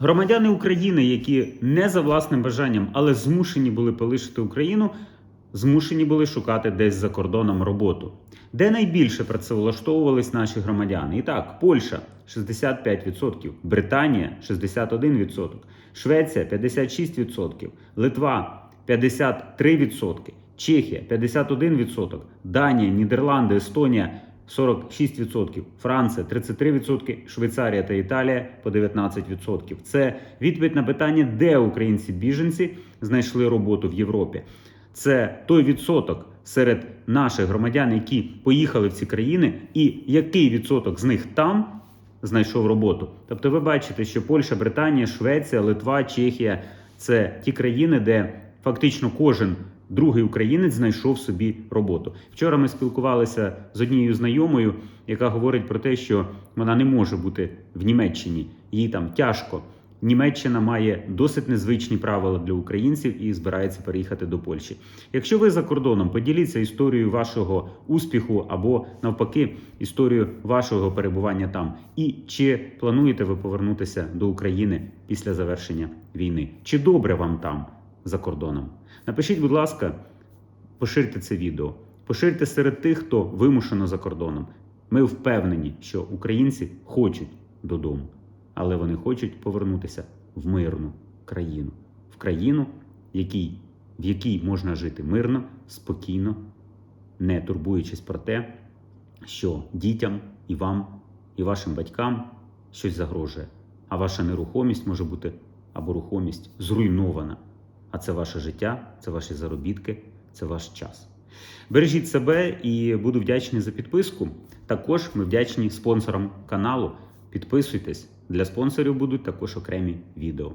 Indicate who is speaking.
Speaker 1: Громадяни України, які не за власним бажанням, але змушені були полишити Україну, змушені були шукати десь за кордоном роботу. Де найбільше працевлаштовувались наші громадяни? І так, Польща 65%, Британія 61%, Швеція 56%, Литва 53%, Чехія 51%, Данія, Нідерланди, Естонія 46%, Франція 33%, Швейцарія та Італія по 19%. Це відповідь на питання, де українці-біженці знайшли роботу в Європі. Це той відсоток серед наших громадян, які поїхали в ці країни, і який відсоток з них там знайшов роботу. Тобто, ви бачите, що Польща, Британія, Швеція, Литва, Чехія це ті країни, де фактично кожен другий українець знайшов собі роботу. Вчора ми спілкувалися з однією знайомою, яка говорить про те, що вона не може бути в Німеччині, їй там тяжко. Німеччина має досить незвичні правила для українців і збирається переїхати до Польщі. Якщо ви за кордоном, поділіться історією вашого успіху або навпаки історією вашого перебування там. І чи плануєте ви повернутися до України після завершення війни? Чи добре вам там за кордоном? Напишіть, будь ласка, поширте це відео, поширте серед тих, хто вимушено за кордоном. Ми впевнені, що українці хочуть додому але вони хочуть повернутися в мирну країну, в країну, якій, в якій можна жити мирно, спокійно, не турбуючись про те, що дітям і вам, і вашим батькам щось загрожує, а ваша нерухомість може бути або рухомість зруйнована. А це ваше життя, це ваші заробітки, це ваш час. Бережіть себе і буду вдячний за підписку. Також ми вдячні спонсорам каналу. Підписуйтесь. Для спонсорів будуть також окремі відео.